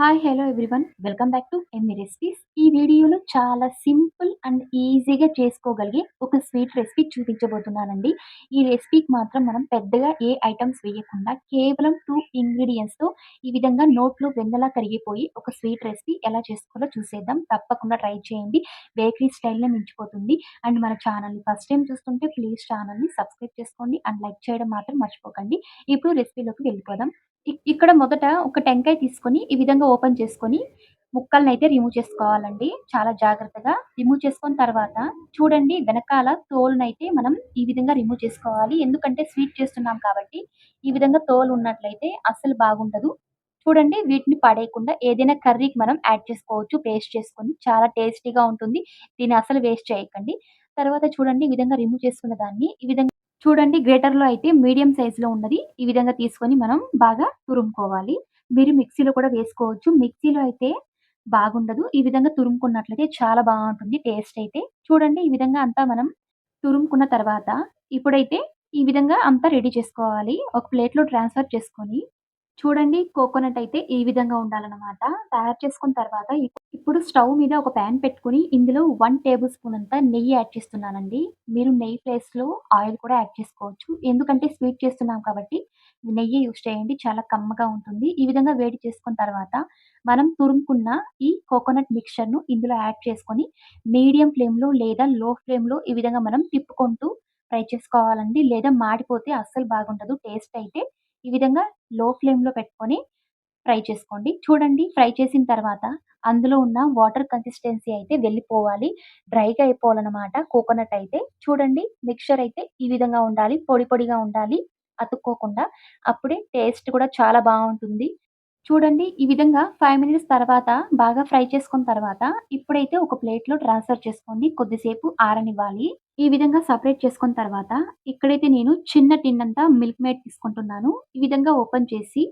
Hi hello everyone welcome back to Emmy recipes ఈ వీడియోలో చాలా సింపుల్ అండ్ ఈజీగా చేసుకోగలిగే ఒక స్వీట్ రెసిపీ చూపించబోతున్నానండి. ఈ రెసిపీకి మాత్రం మనం పెద్దగా ఏ ఐటమ్స్ వేయకుండా కేవలం టూ ఇంగ్రీడియంట్స్తో ఈ విధంగా నోట్లో వెన్నెలా కరిగిపోయి ఒక స్వీట్ రెసిపీ ఎలా చేసుకోవాలో చూసేద్దాం. తప్పకుండా ట్రై చేయండి. బేకరీ స్టైల్లో మించిపోతుంది. అండ్ మన ఛానల్ని ఫస్ట్ టైం చూస్తుంటే ప్లీజ్ ఛానల్ని సబ్స్క్రైబ్ చేసుకోండి. అండ్ లైక్ చేయడం మాత్రం మర్చిపోకండి. ఇప్పుడు రెసిపీలోకి వెళ్ళిపోదాం. ఇక్కడ మొదట ఒక టెంకాయ తీసుకొని ఈ విధంగా ఓపెన్ చేసుకొని ముక్కల్ని అయితే రిమూవ్ చేసుకోవాలండి. చాలా జాగ్రత్తగా రిమూవ్ చేసుకున్న తర్వాత చూడండి వెనకాల తోలునైతే మనం ఈ విధంగా రిమూవ్ చేసుకోవాలి. ఎందుకంటే స్వీట్ చేస్తున్నాం కాబట్టి ఈ విధంగా తోలు ఉన్నట్లయితే అస్సలు బాగుండదు. చూడండి వీటిని పడేయకుండా ఏదైనా కర్రీకి మనం యాడ్ చేసుకోవచ్చు పేస్ట్ చేసుకొని చాలా టేస్టీగా ఉంటుంది. దీన్ని అసలు వేస్ట్ చేయకండి. తర్వాత చూడండి ఈ విధంగా రిమూవ్ చేసుకున్న దాన్ని ఈ విధంగా చూడండి గ్రేటర్లో అయితే మీడియం సైజులో ఉన్నది. ఈ విధంగా తీసుకొని మనం బాగా తురుముకోవాలి. మీరు మిక్సీలో కూడా వేసుకోవచ్చు. మిక్సీలో అయితే బాగుండదు. ఈ విధంగా తురుముకున్నట్లయితే చాలా బాగుంటుంది టేస్ట్ అయితే. చూడండి ఈ విధంగా అంతా మనం తురుముకున్న తర్వాత ఇప్పుడైతే ఈ విధంగా అంతా రెడీ చేసుకోవాలి. ఒక ప్లేట్లో ట్రాన్స్ఫర్ చేసుకొని చూడండి కోకోనట్ అయితే ఈ విధంగా ఉండాలన్నమాట. తయారు చేసుకున్న తర్వాత ఇప్పుడు స్టవ్ మీద ఒక ప్యాన్ పెట్టుకుని ఇందులో వన్ టేబుల్ స్పూన్ అంతా నెయ్యి యాడ్ చేస్తున్నానండి. మీరు నెయ్యి ప్లేస్లో ఆయిల్ కూడా యాడ్ చేసుకోవచ్చు. ఎందుకంటే స్వీట్ చేస్తున్నాం కాబట్టి నెయ్యి యూస్ చేయండి చాలా కమ్మగా ఉంటుంది. ఈ విధంగా వేడి చేసుకున్న తర్వాత మనం తురుముకున్న ఈ కోకోనట్ మిక్చర్ను ఇందులో యాడ్ చేసుకొని మీడియం ఫ్లేమ్లో లేదా లో ఫ్లేమ్లో ఈ విధంగా మనం తిప్పుకుంటూ ఫ్రై చేసుకోవాలండి. లేదా మాడిపోతే అస్సలు బాగుండదు టేస్ట్ అయితే ఈ విధంగా లో ఫ్లేమ్‌లో పెట్టుకొని ఫ్రై చేసుకోండి. చూడండి ఫ్రై చేసిన తర్వాత అందులో ఉన్న వాటర్ కన్సిస్టెన్సీ అయితే వెళ్ళిపోవాలి. డ్రైగా అయిపోవాలన్నమాట కోకోనట్ అయితే. చూడండి మిక్స్చర్ అయితే ఈ విధంగా ఉండాలి. పొడి పొడిగా ఉండాలి. అతుక్కోకుండా. అప్పుడే టేస్ట్ కూడా చాలా బాగుంటుంది చూడండి ఈ విధంగా ఫైవ్ మినిట్స్ తర్వాత బాగా ఫ్రై చేసుకున్న తర్వాత ఇప్పుడైతే ఒక ప్లేట్‌లో ట్రాన్స్‌ఫర్ చేసుకోండి. కొద్దిసేపు ఆరనివ్వాలి. ఈ విధంగా సపరేట్ చేసుకున్న తర్వాత ఇక్కడైతే నేను చిన్న టిన్ అంతా మిల్క్ మేడ్ తీసుకుంటున్నాను. ఈ విధంగా ఓపెన్ చేసి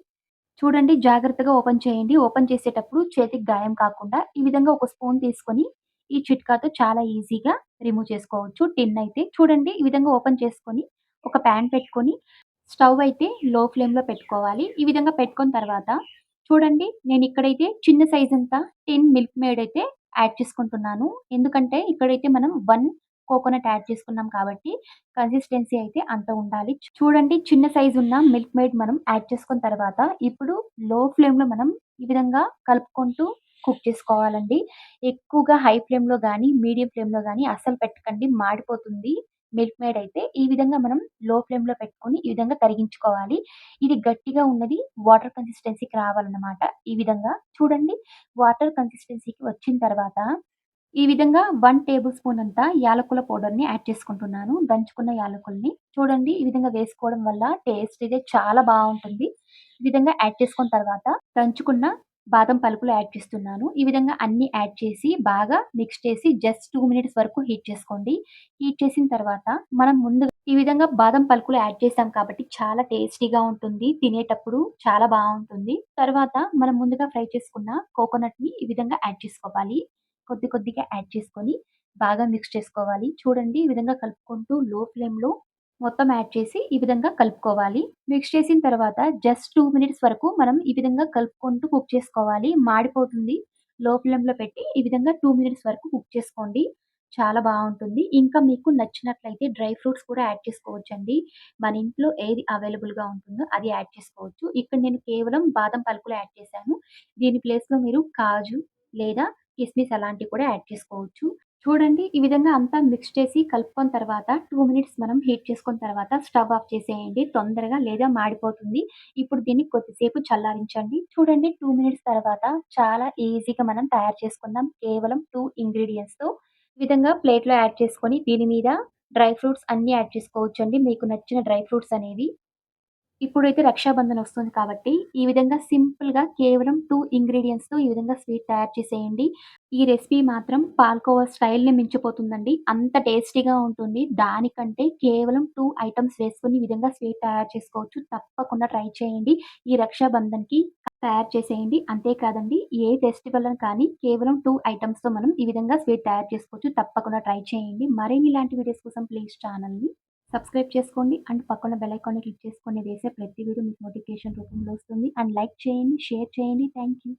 చూడండి జాగ్రత్తగా ఓపెన్ చేయండి. ఓపెన్ చేసేటప్పుడు చేతికి గాయం కాకుండా ఈ విధంగా ఒక స్పూన్ తీసుకొని ఈ చిట్కాతో చాలా ఈజీగా రిమూవ్ చేసుకోవచ్చు. టిన్ అయితే చూడండి ఈ విధంగా ఓపెన్ చేసుకొని ఒక ప్యాన్ పెట్టుకొని స్టవ్ అయితే లో ఫ్లేమ్‌లో పెట్టుకోవాలి. ఈ విధంగా పెట్టుకున్న తర్వాత చూడండి నేను ఇక్కడైతే చిన్న సైజ్ అంతా టిన్ మిల్క్ మేడ్ అయితే యాడ్ చేసుకుంటున్నాను. ఎందుకంటే ఇక్కడైతే మనం వన్ కోకోనట్ యాడ్ చేసుకున్నాం కాబట్టి కన్సిస్టెన్సీ అయితే అంత ఉండాలి. చూడండి చిన్న సైజు ఉన్న మిల్క్ మేడ్ మనం యాడ్ చేసుకున్న తర్వాత ఇప్పుడు లో ఫ్లేమ్‌లో మనం ఈ విధంగా కలుపుకుంటూ కుక్ చేసుకోవాలండి. ఎక్కువగా హై ఫ్లేమ్‌లో కానీ మీడియం ఫ్లేమ్‌లో కానీ అస్సలు పెట్టకండి మాడిపోతుంది. మిల్క్ మేడ్ అయితే ఈ విధంగా మనం లో ఫ్లేమ్‌లో పెట్టుకొని ఈ విధంగా కరిగించుకోవాలి. ఇది గట్టిగా ఉన్నది వాటర్ కన్సిస్టెన్సీకి రావాలన్నమాట. ఈ విధంగా చూడండి వాటర్ కన్సిస్టెన్సీకి వచ్చిన తర్వాత ఈ విధంగా వన్ టేబుల్ స్పూన్ అంతా యాలకుల పౌడర్‌ని యాడ్ చేసుకుంటున్నాను. దంచుకున్న యాలకుల్ని. చూడండి ఈ విధంగా వేసుకోవడం వల్ల టేస్ట్ అయితే చాలా బాగుంటుంది ఈ విధంగా యాడ్ చేసుకున్న తర్వాత దంచుకున్న బాదం పలుకులు యాడ్ చేస్తున్నాను. ఈ విధంగా అన్ని యాడ్ చేసి బాగా మిక్స్ చేసి జస్ట్ టూ మినిట్స్ వరకు హీట్ చేసుకోండి. హీట్ చేసిన తర్వాత మనం ముందు ఈ విధంగా బాదం పలుకులు యాడ్ చేసాం కాబట్టి చాలా టేస్టీగా ఉంటుంది. తినేటప్పుడు చాలా బాగుంటుంది తర్వాత మనం ముందుగా ఫ్రై చేసుకున్న కోకోనట్ని ఈ విధంగా యాడ్ చేసుకోవాలి. కొద్ది కొద్దిగా యాడ్ చేసుకొని బాగా మిక్స్ చేసుకోవాలి. చూడండి ఈ విధంగా కలుపుకుంటూ లో ఫ్లేమ్‌లో మొత్తం యాడ్ చేసి ఈ విధంగా కలుపుకోవాలి. మిక్స్ చేసిన తర్వాత జస్ట్ టూ మినిట్స్ వరకు మనం ఈ విధంగా కలుపుకుంటూ కుక్ చేసుకోవాలి. మాడిపోతుంది. లో ఫ్లేమ్‌లో పెట్టి ఈ విధంగా టూ మినిట్స్ వరకు కుక్ చేసుకోండి. చాలా బాగుంటుంది ఇంకా మీకు నచ్చినట్లయితే డ్రై ఫ్రూట్స్ కూడా యాడ్ చేసుకోవచ్చండి. మన ఇంట్లో ఏది అవైలబుల్‌గా ఉంటుందో అది యాడ్ చేసుకోవచ్చు. ఇక్కడ నేను కేవలం బాదం పలుకులు యాడ్ చేశాను. దీని ప్లేస్‌లో మీరు కాజు లేదా కిస్మిస్ అలాంటివి కూడా యాడ్ చేసుకోవచ్చు. చూడండి ఈ విధంగా అంతా మిక్స్ చేసి కలుపుకున్న తర్వాత టూ మినిట్స్ మనం హీట్ చేసుకున్న తర్వాత స్టవ్ ఆఫ్ చేసేయండి. తొందరగా లేదా మాడిపోతుంది. ఇప్పుడు దీన్ని కొద్దిసేపు చల్లారించండి. చూడండి టూ మినిట్స్ తర్వాత చాలా ఈజీగా మనం తయారు చేసుకుందాం. కేవలం టూ ఇంగ్రీడియంట్స్తో ఈ విధంగా ప్లేట్లో యాడ్ చేసుకొని దీని మీద డ్రై ఫ్రూట్స్ అన్నీ యాడ్ చేసుకోవచ్చండి. మీకు నచ్చిన డ్రై ఫ్రూట్స్ అనేవి. ఇప్పుడైతే రక్షాబంధన్ వస్తుంది కాబట్టి ఈ విధంగా సింపుల్‌గా కేవలం టూ ఇంగ్రీడియంట్స్‌తో ఈ విధంగా స్వీట్ తయారు చేసేయండి. ఈ రెసిపీ మాత్రం పాల్కోవా స్టైల్‌ని మించిపోతుందండి. అంత టేస్టీగా ఉంటుంది. దానికంటే కేవలం టూ ఐటమ్స్ వేసుకొని ఈ విధంగా స్వీట్ తయారు చేసుకోవచ్చు. తప్పకుండా ట్రై చేయండి. ఈ రక్షాబంధన్‌కి తయారు చేసేయండి. అంతేకాదండి ఏ ఫెస్టివల్ కానీ కేవలం టూ ఐటమ్స్తో మనం ఈ విధంగా స్వీట్ తయారు చేసుకోవచ్చు. తప్పకుండా ట్రై చేయండి. మరిన్ని ఇలాంటి వీడియోస్ కోసం ప్లీజ్ ఛానల్‌ని సబ్స్క్రైబ్ చేసుకోండి అండ్ పక్కన బెల్ ఐకాన్ని క్లిక్ చేసుకొని వేసే ప్రతి వీడియో మీకు నోటిఫికేషన్ రూపంలో వస్తుంది. అండ్ లైక్ చేయండి షేర్ చేయండి. Thank you